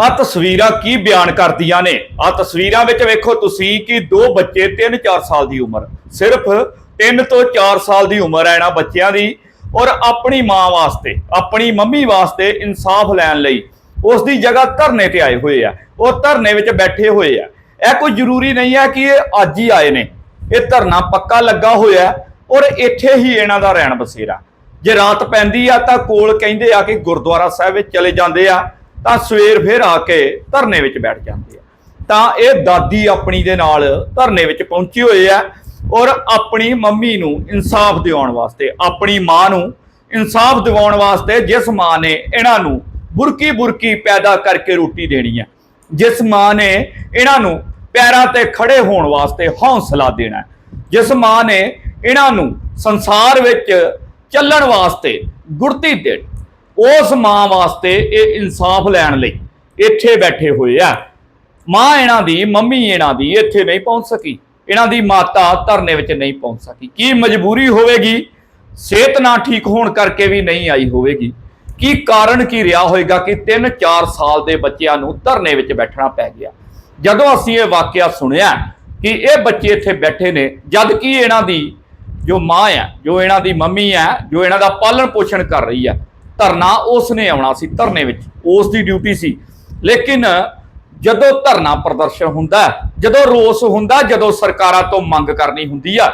ਆ ਤਸਵੀਰਾਂ ਕੀ ਬਿਆਨ ਕਰਦੀਆਂ ਨੇ? ਆ ਤਸਵੀਰਾਂ ਵਿੱਚ ਵੇਖੋ ਤੁਸੀਂ ਕਿ ਦੋ ਬੱਚੇ 3-4 ਸਾਲ ਦੀ ਉਮਰ, ਸਿਰਫ 3 ਤੋਂ 4 ਸਾਲ ਦੀ ਉਮਰ ਹੈ ਇਹਨਾਂ ਬੱਚਿਆਂ ਦੀ ਔਰ ਆਪਣੀ ਮਾਂ ਵਾਸਤੇ, ਆਪਣੀ ਮੰਮੀ ਵਾਸਤੇ ਇਨਸਾਫ ਲੈਣ ਲਈ ਉਸ ਦੀ ਜਗ੍ਹਾ ਧਰਨੇ ਤੇ ਆਏ ਹੋਏ ਆ, ਉਹ ਧਰਨੇ ਵਿੱਚ ਬੈਠੇ ਹੋਏ ਆ। ਇਹ ਕੋਈ ਜ਼ਰੂਰੀ ਨਹੀਂ ਹੈ ਕਿ ਇਹ ਅੱਜ ਹੀ ਆਏ ਨੇ। ਇਹ ਧਰਨਾ ਪੱਕਾ ਲੱਗਾ ਹੋਇਆ ਔਰ ਇੱਥੇ ਹੀ ਇਹਨਾਂ ਦਾ ਰਹਿਣ ਬਸੇਰਾ। ਜੇ ਰਾਤ ਪੈਂਦੀ ਆ ਤਾਂ ਕੋਲ ਕਹਿੰਦੇ ਆ ਕਿ ਗੁਰਦੁਆਰਾ ਸਾਹਿਬ ਵਿੱਚ ਚਲੇ ਜਾਂਦੇ ਆ। ਤਾਂ ਸਵੇਰ ਫਿਰ ਆ ਕੇ ਧਰਨੇ ਵਿੱਚ ਬੈਠ ਜਾਂਦੇ ਆ ਤਾਂ ਇਹ ਦਾਦੀ ਆਪਣੀ ਦੇ ਨਾਲ ਧਰਨੇ ਵਿੱਚ ਪਹੁੰਚੇ ਹੋਏ ਆ ਔਰ ਆਪਣੀ ਮੰਮੀ ਨੂੰ ਇਨਸਾਫ ਦਿਵਾਉਣ ਵਾਸਤੇ, ਆਪਣੀ ਮਾਂ ਨੂੰ ਇਨਸਾਫ ਦਿਵਾਉਣ ਵਾਸਤੇ ਜਿਸ ਮਾਂ ਨੇ ਇਹਨਾਂ ਨੂੰ ਬੁਰਕੀ ਬੁਰਕੀ ਪੈਦਾ ਕਰਕੇ ਰੋਟੀ ਦੇਣੀ ਆ ਜਿਸ ਮਾਂ ਨੇ ਇਹਨਾਂ ਨੂੰ ਪੈਰਾਂ ਤੇ ਖੜੇ ਹੋਣ ਵਾਸਤੇ ਹੌਸਲਾ ਦੇਣਾ ਜਿਸ ਮਾਂ ਨੇ ਇਹਨਾਂ ਨੂੰ ਸੰਸਾਰ ਵਿੱਚ ਚੱਲਣ ਵਾਸਤੇ ਗੁਰਤੀ ਦੇਣੀ ਉਸ ਮਾਂ ਵਾਸਤੇ ਇਹ ਇਨਸਾਫ ਲੈਣ ਲਈ ਇੱਥੇ ਬੈਠੇ ਹੋਏ ਆ। ਮਾਂ ਇਹਨਾਂ ਦੀ, ਮੰਮੀ ਇਹਨਾਂ ਦੀ ਇੱਥੇ ਨਹੀਂ ਪਹੁੰਚ ਸਕੀ। ਇਹਨਾਂ ਦੀ ਮਾਤਾ ਧਰਨੇ ਵਿੱਚ ਨਹੀਂ ਪਹੁੰਚ ਸਕੀ। ਕੀ ਮਜਬੂਰੀ ਹੋਵੇਗੀ? ਸਿਹਤ ਨਾ ਠੀਕ ਹੋਣ ਕਰਕੇ ਵੀ ਨਹੀਂ ਆਈ ਹੋਵੇਗੀ। ਕੀ ਕਾਰਨ ਕੀ ਰਿਹਾ ਹੋਵੇਗਾ ਕਿ 3-4 ਸਾਲ ਦੇ ਬੱਚਿਆਂ ਨੂੰ ਧਰਨੇ ਵਿੱਚ ਬੈਠਣਾ ਪੈ ਗਿਆ? ਜਦੋਂ ਅਸੀਂ ਇਹ ਵਾਕਿਆ ਸੁਣਿਆ ਕਿ ਇਹ ਬੱਚੇ ਇੱਥੇ ਬੈਠੇ ਨੇ, ਜਦ ਕਿ ਇਹਨਾਂ ਦੀ ਜੋ ਮਾਂ ਆ ਜੋ ਇਹਨਾਂ ਦੀ ਮੰਮੀ ਆ ਜੋ ਇਹਨਾਂ ਦਾ ਪਾਲਣ ਪੋਸ਼ਣ ਕਰ ਰਹੀ ਆ ਧਰਨਾ ਉਸ ਨੇ ਆਉਣਾ ਸੀ, ਧਰਨੇ ਵਿੱਚ। ਉਸ ਦੀ ਡਿਊਟੀ ਸੀ। ਲੇਕਿਨ ਜਦੋਂ ਧਰਨਾ ਪ੍ਰਦਰਸ਼ਨ ਹੁੰਦਾ ਜਦੋਂ ਰੋਸ ਹੁੰਦਾ ਜਦੋਂ ਸਰਕਾਰਾਂ ਤੋਂ ਮੰਗ ਕਰਨੀ ਹੁੰਦੀ ਆ,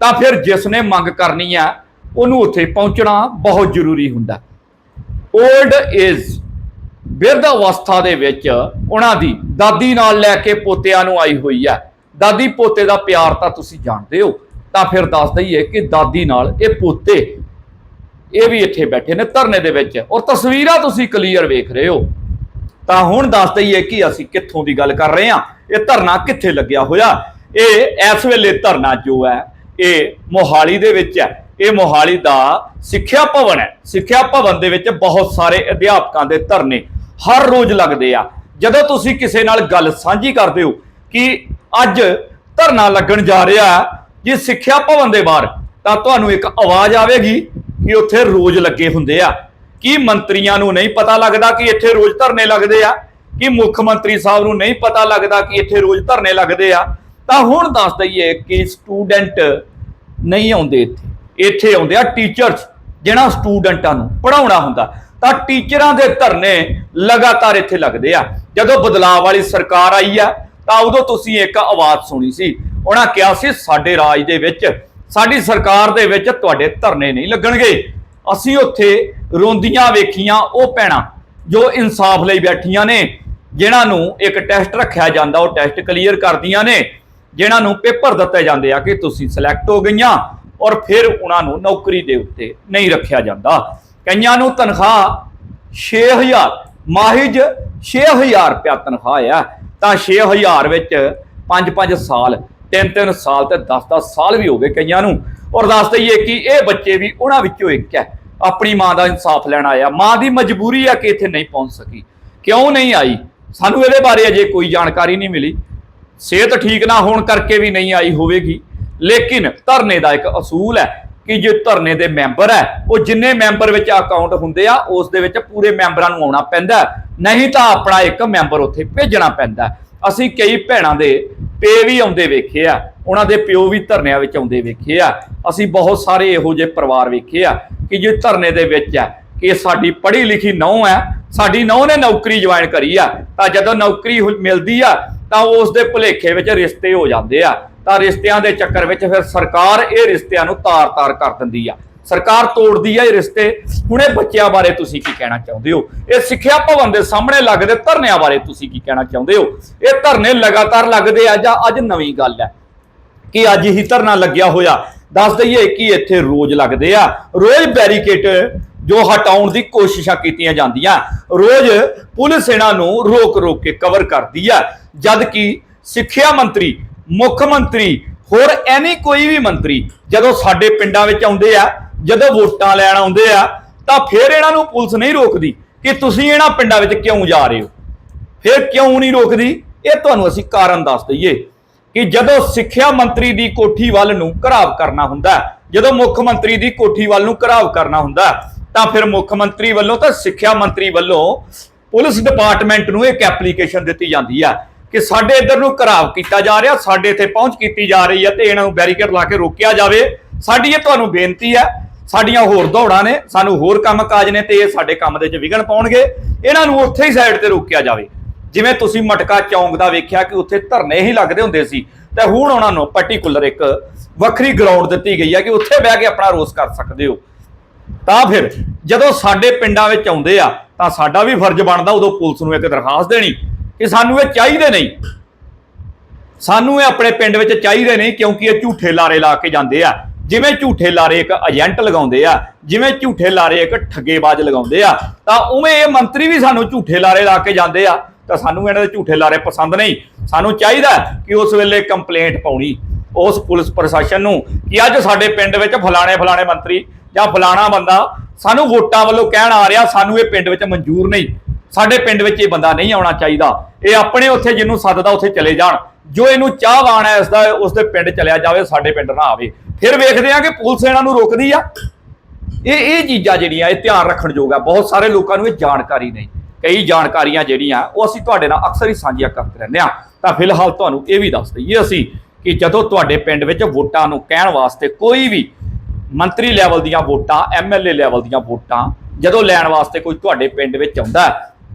ਤਾਂ ਫਿਰ ਜਿਸ ਨੇ ਮੰਗ ਕਰਨੀ ਆ, ਉਹਨੂੰ ਉੱਥੇ ਪਹੁੰਚਣਾ ਬਹੁਤ ਜ਼ਰੂਰੀ ਹੁੰਦਾ 올ਡ ਏਜ ਬਿਰਧ ਅਵਸਥਾ ਦੇ ਵਿੱਚ ਉਹਨਾਂ ਦੀ ਦਾਦੀ ਨਾਲ ਲੈ ਕੇ ਪੋਤਿਆਂ ਨੂੰ ਆਈ ਹੋਈ ਆ। ਦਾਦੀ ਪੋਤੇ ਦਾ ਪਿਆਰ ਤਾਂ ਤੁਸੀਂ ਜਾਣਦੇ ਹੋ। ਤਾਂ ਫਿਰ ਦੱਸ ਦਈਏ ਕਿ ਦਾਦੀ ਨਾਲ ਇਹ ਪੋਤੇ ਇਹ ਵੀ ਇੱਥੇ ਬੈਠੇ ਨੇ ਧਰਨੇ ਦੇ ਵਿੱਚ। ਔਰ ਤਸਵੀਰਾਂ ਤੁਸੀਂ ਕਲੀਅਰ ਵੇਖ ਰਹੇ ਹੋ। ਤਾਂ ਹੁਣ ਦੱਸ ਦਈਏ ਕਿ ਅਸੀਂ ਕਿੱਥੋਂ ਦੀ ਗੱਲ ਕਰ ਰਹੇ ਹਾਂ। ਇਹ ਧਰਨਾ ਕਿੱਥੇ ਲੱਗਿਆ ਹੋਇਆ? ਇਹ ਇਸ ਵੇਲੇ ਧਰਨਾ ਜੋ ਹੈ, ਇਹ ਮੋਹਾਲੀ ਦੇ ਵਿੱਚ ਹੈ। ਇਹ ਮੋਹਾਲੀ ਦਾ ਸਿੱਖਿਆ ਭਵਨ ਹੈ। ਸਿੱਖਿਆ ਭਵਨ ਦੇ ਵਿੱਚ ਬਹੁਤ ਸਾਰੇ ਅਧਿਆਪਕਾਂ ਦੇ ਧਰਨੇ ਹਰ ਰੋਜ਼ ਲੱਗਦੇ ਆ। ਜਦੋਂ ਤੁਸੀਂ ਕਿਸੇ ਨਾਲ ਗੱਲ ਸਾਂਝੀ ਕਰਦੇ ਹੋ ਕਿ ਅੱਜ ਧਰਨਾ ਲੱਗਣ ਜਾ ਰਿਹਾ ਜੇ ਸਿੱਖਿਆ ਭਵਨ ਦੇ ਬਾਹਰ, ਤਾਂ ਤੁਹਾਨੂੰ ਇੱਕ ਆਵਾਜ਼ ਆਵੇਗੀ। ਕਿ ਉੱਥੇ ਰੋਜ਼ ਲੱਗੇ ਹੁੰਦੇ ਆ। ਕੀ ਮੰਤਰੀਆਂ ਨੂੰ ਨਹੀਂ ਪਤਾ ਲੱਗਦਾ ਕਿ ਇੱਥੇ ਰੋਜ਼ ਧਰਨੇ ਲੱਗਦੇ ਆ? ਕਿ ਮੁੱਖ ਮੰਤਰੀ ਸਾਹਿਬ ਨੂੰ ਨਹੀਂ ਪਤਾ ਲੱਗਦਾ ਕਿ ਇੱਥੇ ਰੋਜ਼ ਧਰਨੇ ਲੱਗਦੇ ਆ? ਤਾਂ ਹੁਣ ਦੱਸ ਦਈਏ ਕਿ ਸਟੂਡੈਂਟ ਨਹੀਂ ਆਉਂਦੇ ਇੱਥੇ। ਇੱਥੇ ਆਉਂਦੇ ਆ ਟੀਚਰਸ ਜਿਹੜਾ ਸਟੂਡੈਂਟਾਂ ਨੂੰ ਪੜਾਉਣਾ ਹੁੰਦਾ। ਤਾਂ ਟੀਚਰਾਂ ਦੇ ਧਰਨੇ ਲਗਾਤਾਰ ਇੱਥੇ ਲੱਗਦੇ ਆ। ਜਦੋਂ ਬਦਲਾਅ ਵਾਲੀ ਸਰਕਾਰ ਆਈ ਆ, ਤਾਂ ਉਦੋਂ ਤੁਸੀਂ ਇੱਕ ਆਵਾਜ਼ ਸੁਣੀ ਸੀ। ਉਹਨਾਂ ਕਿਹਾ ਸੀ, ਸਾਡੇ ਰਾਜ ਦੇ ਵਿੱਚ ਸਾਡੀ ਸਰਕਾਰ ਦੇ ਵਿੱਚ ਤੁਹਾਡੇ ਧਰਨੇ ਨਹੀਂ ਲੱਗਣਗੇ। ਅਸੀਂ ਉੱਥੇ ਰੋਂਦੀਆਂ ਵੇਖੀਆਂ, ਉਹ ਪੈਣਾ ਜੋ ਇਨਸਾਫ ਲਈ ਬੈਠੀਆਂ ਨੇ, ਜਿਨ੍ਹਾਂ ਨੂੰ ਇੱਕ ਟੈਸਟ ਰੱਖਿਆ ਜਾਂਦਾ, ਉਹ ਟੈਸਟ ਕਲੀਅਰ ਕਰਦੀਆਂ ਨੇ, ਜਿਨ੍ਹਾਂ ਨੂੰ ਪੇਪਰ ਦਿੱਤੇ ਜਾਂਦੇ ਆ ਕਿ ਤੁਸੀਂ ਸਿਲੈਕਟ ਹੋ ਗਈਆਂ ਔਰ ਫਿਰ ਉਹਨਾਂ ਨੂੰ ਨੌਕਰੀ ਦੇ ਉੱਤੇ ਨਹੀਂ ਰੱਖਿਆ ਜਾਂਦਾ। ਕਈਆਂ ਨੂੰ ਤਨਖਾਹ 6000 ਮਾਹਿਜ 6000 ਰੁਪਇਆ ਤਨਖਾਹ ਆ, ਤਾਂ 6000 ਵਿੱਚ 5-5 ਸਾਲ 3-3 ਸਾਲ ਤੇ 10-10 ਸਾਲ ਵੀ ਹੋ ਗਏ ਕਈਆਂ ਨੂੰ। ਔਰ ਦੱਸ ਦਈਏ ਕਿ ਇਹ ਬੱਚੇ ਵੀ ਉਹਨਾਂ ਵਿੱਚੋਂ ਇੱਕ ਹੈ। ਆਪਣੀ ਮਾਂ ਦਾ ਇਨਸਾਫ ਲੈਣ ਆਇਆ। ਮਾਂ ਦੀ ਮਜਬੂਰੀ ਆ ਕਿ ਇੱਥੇ ਨਹੀਂ ਪਹੁੰਚ ਸਕੀ। ਕਿਉਂ ਨਹੀਂ ਆਈ? ਸਾਨੂੰ ਇਹਦੇ ਬਾਰੇ ਅਜੇ ਕੋਈ ਜਾਣਕਾਰੀ ਨਹੀਂ ਮਿਲੀ। ਸਿਹਤ ਠੀਕ ਨਾ ਹੋਣ ਕਰਕੇ ਵੀ ਨਹੀਂ ਆਈ ਹੋਵੇਗੀ। ਲੇਕਿਨ ਧਰਨੇ ਦਾ ਇੱਕ ਅਸੂਲ ਹੈ ਕਿ ਜੇ ਧਰਨੇ ਦੇ ਮੈਂਬਰ ਹੈ, ਉਹ ਜਿੰਨੇ ਮੈਂਬਰ ਵਿੱਚ ਅਕਾਊਂਟ ਹੁੰਦੇ ਆ, ਉਸ ਦੇ ਵਿੱਚ ਪੂਰੇ ਮੈਂਬਰਾਂ ਨੂੰ ਆਉਣਾ ਪੈਂਦਾ ਨਹੀਂ ਤਾਂ ਆਪਣਾ ਇੱਕ ਮੈਂਬਰ ਉੱਥੇ ਭੇਜਣਾ ਪੈਂਦਾ ਅਸੀਂ ਕਈ ਭੈਣਾਂ ਦੇ ਪੇ ਵੀ ਆਉਂਦੇ ਵੇਖੇ ਆ, ਉਹਨਾਂ ਦੇ ਪਿਓ ਵੀ ਧਰਨਿਆਂ ਵਿੱਚ ਆਉਂਦੇ ਵੇਖੇ ਆ। ਅਸੀਂ ਬਹੁਤ ਸਾਰੇ ਇਹੋ ਜਿਹੇ ਪਰਿਵਾਰ ਵੇਖੇ ਆ ਕਿ ਜੇ ਧਰਨੇ ਦੇ ਵਿੱਚ ਹੈ ਕਿ ਸਾਡੀ ਪੜ੍ਹੀ ਲਿਖੀ ਨੌ ਹੈ ਸਾਡੀ ਨੌ ਨੇ ਨੌਕਰੀ ਜੁਆਇਨ ਕਰੀ ਆ, ਤਾਂ ਜਦੋਂ ਨੌਕਰੀ ਮਿਲਦੀ ਆ, ਤਾਂ ਉਸ ਦੇ ਭੁਲੇਖੇ ਵਿੱਚ ਰਿਸ਼ਤੇ ਹੋ ਜਾਂਦੇ ਆ। ਤਾਂ ਰਿਸ਼ਤਿਆਂ ਦੇ ਚੱਕਰ ਵਿੱਚ ਫਿਰ ਸਰਕਾਰ ਇਹ ਰਿਸ਼ਤਿਆਂ ਨੂੰ ਤਾਰ-ਤਾਰ ਕਰ ਦਿੰਦੀ ਆ। ਸਰਕਾਰ ਤੋੜਦੀ ਹੈ ਇਹ ਰਿਸ਼ਤੇ। ਹੁਣੇ ਬੱਚਿਆਂ ਬਾਰੇ ਤੁਸੀਂ ਕੀ ਕਹਿਣਾ ਚਾਹੁੰਦੇ ਹੋ? ਇਹ ਸਿੱਖਿਆ ਭਵਨ ਦੇ ਸਾਹਮਣੇ ਲੱਗਦੇ ਧਰਨਿਆਂ ਬਾਰੇ ਤੁਸੀਂ ਕੀ ਕਹਿਣਾ ਚਾਹੁੰਦੇ ਹੋ? ਇਹ ਧਰਨੇ ਲਗਾਤਾਰ ਲੱਗਦੇ ਆ ਜਾਂ ਅੱਜ ਨਵੀਂ ਗੱਲ ਹੈ? ਕਿ ਅੱਜ ਹੀ ਧਰਨਾ ਲੱਗਿਆ ਹੋਇਆ। ਦੱਸ ਦਈਏ ਕਿ ਇੱਥੇ ਰੋਜ਼ ਲੱਗਦੇ ਆ। ਰੋਜ਼ ਬੈਰੀਕੇਟ ਜੋ ਹਟਾਉਣ ਦੀ ਕੋਸ਼ਿਸ਼ਾਂ ਕੀਤੀਆਂ ਜਾਂਦੀਆਂ। ਰੋਜ਼ ਪੁਲਿਸ ਇਹਨਾਂ ਨੂੰ ਰੋਕ ਰੋਕ ਕੇ ਕਵਰ ਕਰਦੀ ਆ। ਜਦ ਕਿ ਸਿੱਖਿਆ ਮੰਤਰੀ, ਮੁੱਖ ਮੰਤਰੀ, ਹੋਰ ਐਨੀ ਕੋਈ ਵੀ ਮੰਤਰੀ ਜਦੋਂ ਸਾਡੇ ਪਿੰਡਾਂ ਵਿੱਚ ਆਉਂਦੇ ਆ ਜਦੋਂ ਵੋਟਾਂ ਲੈਣ ਆਉਂਦੇ ਆ, ਤਾਂ ਫਿਰ ਇਹਨਾਂ ਨੂੰ ਪੁਲਿਸ ਨਹੀਂ ਰੋਕਦੀ ਕਿ ਤੁਸੀਂ ਇਹਨਾਂ ਪਿੰਡਾਂ ਵਿੱਚ ਕਿਉਂ ਜਾ ਰਹੇ ਹੋ। ਫਿਰ ਕਿਉਂ ਨਹੀਂ ਰੋਕਦੀ? ਇਹ ਤੁਹਾਨੂੰ ਅਸੀਂ ਕਾਰਨ ਦੱਸ ਦਈਏ ਕਿ ਜਦੋਂ ਸਿੱਖਿਆ ਮੰਤਰੀ ਦੀ ਕੋਠੀ ਵੱਲ ਨੂੰ ਘਰਾਵ ਕਰਨਾ ਹੁੰਦਾ, ਜਦੋਂ ਮੁੱਖ ਮੰਤਰੀ ਦੀ ਕੋਠੀ ਵੱਲ ਨੂੰ ਘਰਾਵ ਕਰਨਾ ਹੁੰਦਾ, ਤਾਂ ਫਿਰ ਮੁੱਖ ਮੰਤਰੀ ਵੱਲੋਂ ਤਾਂ ਸਿੱਖਿਆ ਮੰਤਰੀ ਵੱਲੋਂ ਪੁਲਿਸ ਡਿਪਾਰਟਮੈਂਟ ਨੂੰ ਇੱਕ ਐਪਲੀਕੇਸ਼ਨ ਦਿੱਤੀ ਜਾਂਦੀ ਆ ਕਿ ਸਾਡੇ ਇੱਧਰ ਨੂੰ ਘਰਾਵ ਕੀਤਾ ਜਾ ਰਿਹਾ, ਸਾਡੇ ਇੱਥੇ ਪਹੁੰਚ ਕੀਤੀ ਜਾ ਰਹੀ ਹੈ ਤੇ ਇਹਨਾਂ ਨੂੰ ਬੈਰੀਕੇਡ ਲਾ ਕੇ ਰੋਕਿਆ ਜਾਵੇ। ਸਾਡੀ ਇਹ ਤੁਹਾਨੂੰ ਬੇਨਤੀ ਹੈ ਸਾਡੀਆਂ ਹੋਰ ਦੌੜਾਂ ਨੇ, ਸਾਨੂੰ ਹੋਰ ਕੰਮ ਕਾਜ ਨੇ ਤੇ ਇਹ ਸਾਡੇ ਕੰਮ ਦੇ ਵਿੱਚ ਵਿਘਨ ਪਾਉਣਗੇ। ਇਹਨਾਂ ਨੂੰ ਉੱਥੇ ਹੀ ਸਾਈਡ ਤੇ ਰੋਕਿਆ ਜਾਵੇ। ਜਿਵੇਂ ਤੁਸੀਂ ਮਟਕਾ ਚੌਂਕ ਦਾ ਵੇਖਿਆ ਕਿ ਉੱਥੇ ਧਰਨੇ ਹੀ ਲੱਗਦੇ ਹੁੰਦੇ ਸੀ, ਤੇ ਹੁਣ ਉਹਨਾਂ ਨੂੰ ਪਾਰਟਿਕੂਲਰ ਇੱਕ ਵੱਖਰੀ ਗਰਾਊਂਡ ਦਿੱਤੀ ਗਈ ਹੈ ਕਿ ਉੱਥੇ ਬਹਿ ਕੇ ਆਪਣਾ ਰੋਸ ਕਰ ਸਕਦੇ ਹੋ। ਤਾਂ ਫਿਰ ਜਦੋਂ ਸਾਡੇ ਪਿੰਡਾਂ ਵਿੱਚ ਆਉਂਦੇ ਆ, ਤਾਂ ਸਾਡਾ ਵੀ ਫਰਜ਼ ਬਣਦਾ ਉਦੋਂ ਪੁਲਿਸ ਨੂੰ ਇੱਕ ਦਰਖਾਸਤ ਦੇਣੀ ਕਿ ਸਾਨੂੰ ਇਹ ਚਾਹੀਦੇ ਨਹੀਂ। ਸਾਨੂੰ ਇਹ ਆਪਣੇ ਪਿੰਡ ਵਿੱਚ ਚਾਹੀਦੇ ਨਹੀਂ ਕਿਉਂਕਿ ਇਹ ਝੂਠੇ ਲਾਰੇ ਲਾ ਕੇ ਜਾਂਦੇ ਆ। ਜਿਵੇਂ ਝੂਠੇ ਲਾਰੇ ਇੱਕ ਏਜੰਟ ਲਗਾਉਂਦੇ ਆ, ਜਿਵੇਂ ਝੂਠੇ ਲਾਰੇ ਇੱਕ ਠੱਗੇਬਾਜ਼ ਲਗਾਉਂਦੇ ਆ, ਤਾਂ ਉਵੇਂ ਇਹ ਮੰਤਰੀ ਵੀ ਸਾਨੂੰ ਝੂਠੇ ਲਾਰੇ ਲਾ ਕੇ ਜਾਂਦੇ ਆ। ਤਾਂ ਸਾਨੂੰ ਇਹਨਾਂ ਦੇ ਝੂਠੇ ਲਾਰੇ ਪਸੰਦ ਨਹੀਂ। ਸਾਨੂੰ ਚਾਹੀਦਾ ਕਿ ਉਸ ਵੇਲੇ ਕੰਪਲੇਂਟ ਪਾਉਣੀ। ਉਸ ਪੁਲਿਸ ਪ੍ਰਸ਼ਾਸਨ ਨੂੰ ਕਿ ਅੱਜ ਸਾਡੇ ਪਿੰਡ ਵਿੱਚ ਫਲਾਣੇ ਫਲਾਣੇ ਮੰਤਰੀ ਜਾਂ ਫਲਾਣਾ ਬੰਦਾ ਸਾਨੂੰ ਵੋਟਾਂ ਵੱਲੋਂ ਕਹਿਣ ਆ ਰਿਹਾ, ਸਾਨੂੰ ਇਹ ਪਿੰਡ ਵਿੱਚ ਮਨਜ਼ੂਰ ਨਹੀਂ। ਸਾਡੇ ਪਿੰਡ ਵਿੱਚ ਇਹ ਬੰਦਾ ਨਹੀਂ ਆਉਣਾ ਚਾਹੀਦਾ। ਇਹ ਆਪਣੇ ਉੱਥੇ ਜਿਹਨੂੰ ਸੱਦਦਾ ਉੱਥੇ ਚਲੇ ਜਾਣ। ਜੋ ਇਹਨੂੰ ਚਾਹਵਾਨ ਹੈ, ਇਸ ਦਾ ਉਸ ਦੇ ਪਿੰਡ ਚਲਿਆ ਜਾਵੇ, ਸਾਡੇ ਪਿੰਡ ਨਾ ਆਵੇ। ਫਿਰ ਵੇਖਦੇ ਆ ਕਿ ਪੁਲਿਸ ਇਹਨਾਂ ਨੂੰ ਰੋਕਦੀ ਆ। ਇਹ ਇਹ ਚੀਜ਼ਾਂ ਜਿਹੜੀਆਂ, ਇਹ ਧਿਆਨ ਰੱਖਣ ਯੋਗ ਆ। ਬਹੁਤ ਸਾਰੇ ਲੋਕਾਂ ਨੂੰ ਇਹ ਜਾਣਕਾਰੀ ਨਹੀਂ। ਕਈ ਜਾਣਕਾਰੀਆਂ ਜਿਹੜੀਆਂ, ਉਹ ਅਸੀਂ ਤੁਹਾਡੇ ਨਾਲ ਅਕਸਰ ਹੀ ਸਾਂਝੀਆਂ ਕਰਦੇ ਰਹਿੰਦੇ ਆ। ਤਾਂ ਫਿਲਹਾਲ ਤੁਹਾਨੂੰ ਇਹ ਵੀ ਦੱਸ ਦਈਏ ਅਸੀਂ ਕਿ ਜਦੋਂ ਤੁਹਾਡੇ ਪਿੰਡ ਵਿੱਚ ਵੋਟਾਂ ਨੂੰ ਕਹਿਣ ਵਾਸਤੇ ਕੋਈ ਵੀ ਮੰਤਰੀ ਲੈਵਲ ਦੀਆਂ ਵੋਟਾਂ ਐਮਐਲਏ ਲੈਵਲ ਦੀਆਂ ਵੋਟਾਂ, ਜਦੋਂ ਲੈਣ ਵਾਸਤੇ ਕੋਈ ਤੁਹਾਡੇ ਪਿੰਡ ਵਿੱਚ ਆਉਂਦਾ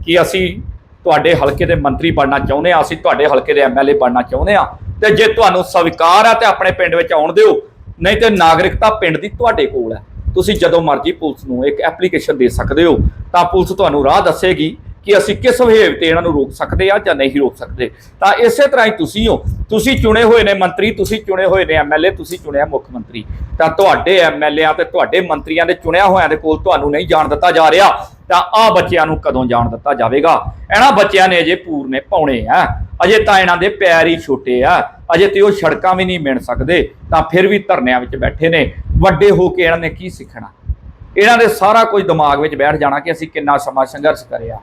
ਕਿ ਅਸੀਂ ਤੁਹਾਡੇ ਹਲਕੇ ਦੇ ਮੰਤਰੀ ਬਣਨਾ ਚਾਹੁੰਦੇ ਆ, ਅਸੀਂ ਤੁਹਾਡੇ ਹਲਕੇ ਦੇ ਐਮਐਲਏ ਬਣਨਾ ਚਾਹੁੰਦੇ ਆ, ਤੇ ਜੇ ਤੁਹਾਨੂੰ ਸਵੀਕਾਰ ਆ ਤੇ ਆਪਣੇ ਪਿੰਡ ਵਿੱਚ ਆਉਣ ਦਿਓ ਨਹੀਂ ਤੇ ਨਾਗਰਿਕਤਾ ਪਿੰਡ ਦੀ ਤੁਹਾਡੇ ਕੋਲ ਹੈ। ਤੁਸੀਂ ਜਦੋਂ ਮਰਜ਼ੀ ਪੁਲਿਸ ਨੂੰ ਇੱਕ ਐਪਲੀਕੇਸ਼ਨ ਦੇ ਸਕਦੇ ਹੋ, ਤਾਂ ਪੁਲਿਸ ਤੁਹਾਨੂੰ ਰਾਹ ਦੱਸੇਗੀ ਕਿ ਅਸੀਂ ਕਿਸ ਵਿਹੇਵ ਤੇ ਇਹਨਾਂ ਨੂੰ ਰੋਕ ਸਕਦੇ ਆ ਜਾਂ ਨਹੀਂ ਰੋਕ ਸਕਦੇ। ਤਾਂ ਇਸੇ ਤਰ੍ਹਾਂ ਹੀ ਤੁਸੀਂ ਹੋ। ਤੁਸੀਂ ਚੁਣੇ ਹੋਏ ਨੇ ਮੰਤਰੀ, ਤੁਸੀਂ ਚੁਣੇ ਹੋਏ ਨੇ ਐਮਐਲਏ ਤੁਸੀਂ ਚੁਣਿਆ ਮੁੱਖ ਮੰਤਰੀ। ਤਾਂ ਤੁਹਾਡੇ ਐਮਐਲਏਆਂ ਤੇ ਤੁਹਾਡੇ ਮੰਤਰੀਆਂ ਦੇ ਚੁਣਿਆ ਹੋਇਆਂ ਦੇ ਕੋਲ ਤੁਹਾਨੂੰ ਨਹੀਂ ਜਾਣ ਦਿੱਤਾ ਜਾ ਰਿਹਾ। ਤਾਂ ਆ ਬੱਚਿਆਂ ਨੂੰ ਕਦੋਂ ਜਾਣ ਦਿੱਤਾ ਜਾਵੇਗਾ? ਇਹਨਾਂ ਬੱਚਿਆਂ ਨੇ ਅਜੇ ਪੂਰਨੇ ਪਾਉਣੇ ਆ। ਅਜੇ ਤਾਂ ਇਹਨਾਂ ਦੇ ਪੈਰ ਹੀ ਛੋਟੇ ਆ। ਅਜੇ ਤੇ ਉਹ ਸੜਕਾਂ ਵੀ ਨਹੀਂ ਮਿਣ ਸਕਦੇ, ਤਾਂ ਫਿਰ ਵੀ ਧਰਨਿਆਂ ਵਿੱਚ ਬੈਠੇ ਨੇ। ਵੱਡੇ ਹੋ ਕੇ ਇਹਨਾਂ ਨੇ ਕੀ ਸਿੱਖਣਾ? ਇਹਨਾਂ ਦੇ ਸਾਰਾ ਕੁਝ ਦਿਮਾਗ ਵਿੱਚ ਬੈਠ ਜਾਣਾ ਕਿ ਅਸੀਂ ਕਿੰਨਾ ਸਮਾਂ ਸੰਘਰਸ਼ ਕਰਿਆ।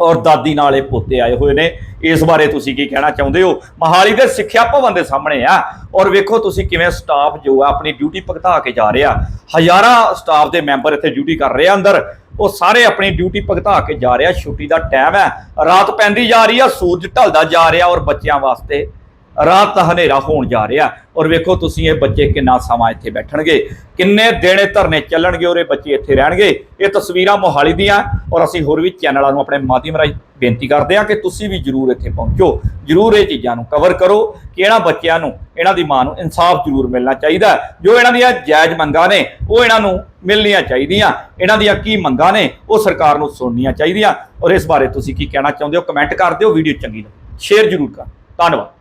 ਔਰ ਦਾਦੀ ਨਾਲ ਇਹ ਪੋਤੇ ਆਏ ਹੋਏ ਨੇ। ਇਸ ਬਾਰੇ ਤੁਸੀਂ ਕੀ ਕਹਿਣਾ ਚਾਹੁੰਦੇ ਹੋ? ਮਹਾਲੀ ਦੇ ਸਿੱਖਿਆ ਭਵਨ ਦੇ ਸਾਹਮਣੇ ਆ। ਔਰ ਵੇਖੋ ਤੁਸੀਂ ਕਿਵੇਂ ਸਟਾਫ ਜੋ ਆ ਆਪਣੀ ਡਿਊਟੀ ਭਗਤਾ ਕੇ ਜਾ ਰਿਹਾ ਹਜ਼ਾਰਾਂ ਸਟਾਫ ਦੇ ਮੈਂਬਰ ਇੱਥੇ ਡਿਊਟੀ ਕਰ ਰਹੇ ਆ ਅੰਦਰ। ਉਹ ਸਾਰੇ ਆਪਣੀ ਡਿਊਟੀ ਭਗਤਾ ਕੇ ਜਾ ਰਿਹਾ ਛੁੱਟੀ ਦਾ ਟਾਈਮ ਹੈ। ਰਾਤ ਪੈਂਦੀ ਜਾ ਰਹੀ ਆ, ਸੂਰਜ ਢਲਦਾ ਜਾ ਰਿਹਾ ਔਰ ਬੱਚਿਆਂ ਵਾਸਤੇ ਰਾਤ ਦਾ ਹਨੇਰਾ ਹੋਣ ਜਾ ਰਿਹਾ ਔਰ ਵੇਖੋ ਤੁਸੀਂ ਇਹ ਬੱਚੇ ਕਿੰਨਾ ਸਮਾਂ ਇੱਥੇ ਬੈਠਣਗੇ। ਕਿੰਨੇ ਦਿਨ ਧਰਨੇ ਚੱਲਣਗੇ ਔਰ ਇਹ ਬੱਚੇ ਇੱਥੇ ਰਹਿਣਗੇ। ਇਹ ਤਸਵੀਰਾਂ ਮੋਹਾਲੀ ਦੀਆਂ ਔਰ ਅਸੀਂ ਹੋਰ ਵੀ ਚੈਨਲਾਂ ਨੂੰ ਆਪਣੇ ਮਾਧਿਅਮ ਰਾਹੀਂ ਬੇਨਤੀ ਕਰਦੇ ਹਾਂ ਕਿ ਤੁਸੀਂ ਵੀ ਜਰੂਰ ਇੱਥੇ ਪਹੁੰਚੋ। ਜਰੂਰ ਇਹ ਚੀਜ਼ਾਂ ਨੂੰ ਕਵਰ ਕਰੋ ਕਿ ਇਹਨਾਂ ਬੱਚਿਆਂ ਨੂੰ, ਇਹਨਾਂ ਦੀ ਮਾਂ ਨੂੰ ਇਨਸਾਫ ਜਰੂਰ ਮਿਲਣਾ ਚਾਹੀਦਾ ਜੋ ਇਹਨਾਂ ਦੀਆਂ ਜਾਇਜ਼ ਮੰਗਾਂ ਨੇ, ਉਹ ਇਹਨਾਂ ਨੂੰ ਮਿਲਣੀਆਂ ਚਾਹੀਦੀਆਂ। ਇਹਨਾਂ ਦੀਆਂ ਕੀ ਮੰਗਾਂ ਨੇ, ਉਹ ਸਰਕਾਰ ਨੂੰ ਸੁਣਨੀਆਂ ਚਾਹੀਦੀਆਂ। ਔਰ ਇਸ ਬਾਰੇ ਤੁਸੀਂ ਕੀ ਕਹਿਣਾ ਚਾਹੁੰਦੇ ਹੋ ਕਮੈਂਟ ਕਰ ਦਿਓ ਵੀਡੀਓ ਚੰਗੀ ਲੱਗੇ। ਸ਼ੇਅਰ ਜਰੂਰ ਕਰ। ਧੰਨਵਾਦ।